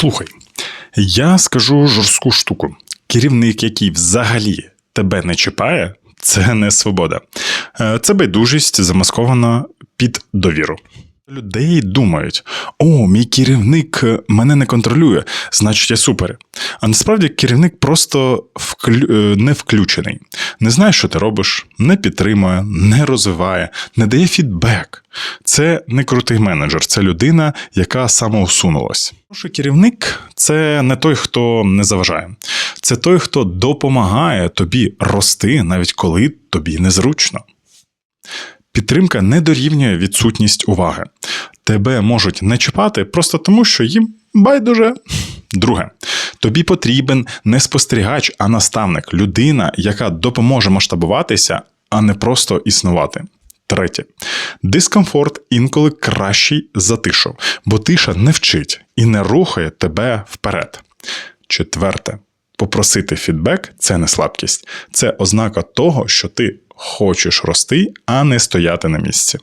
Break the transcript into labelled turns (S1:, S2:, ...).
S1: Слухай, я скажу жорстку штуку. Керівник, який взагалі тебе не чіпає, це не свобода. Е, Це байдужість замаскована під довіру. Людей думають: о, мій керівник е, мене не контролює, значить я супер. А насправді керівник просто вклю... е, не включений, не знає, що ти робиш, не підтримує, не розвиває, не дає фідбек. Це не крутий менеджер, це людина, яка самоусунулась. Хороший керівник це не той, хто не заважає, це той, хто допомагає тобі рости, навіть коли тобі незручно. Підтримка не дорівнює відсутність уваги. Тебе можуть не чіпати просто тому, що їм байдуже. Друге, тобі потрібен не спостерігач, а наставник, людина, яка допоможе масштабуватися, а не просто існувати. Третє. Дискомфорт інколи кращий за тишу, бо тиша не вчить і не рухає тебе вперед. Четверте. Попросити фідбек це не слабкість, це ознака того, що ти хочеш рости, а не стояти на місці.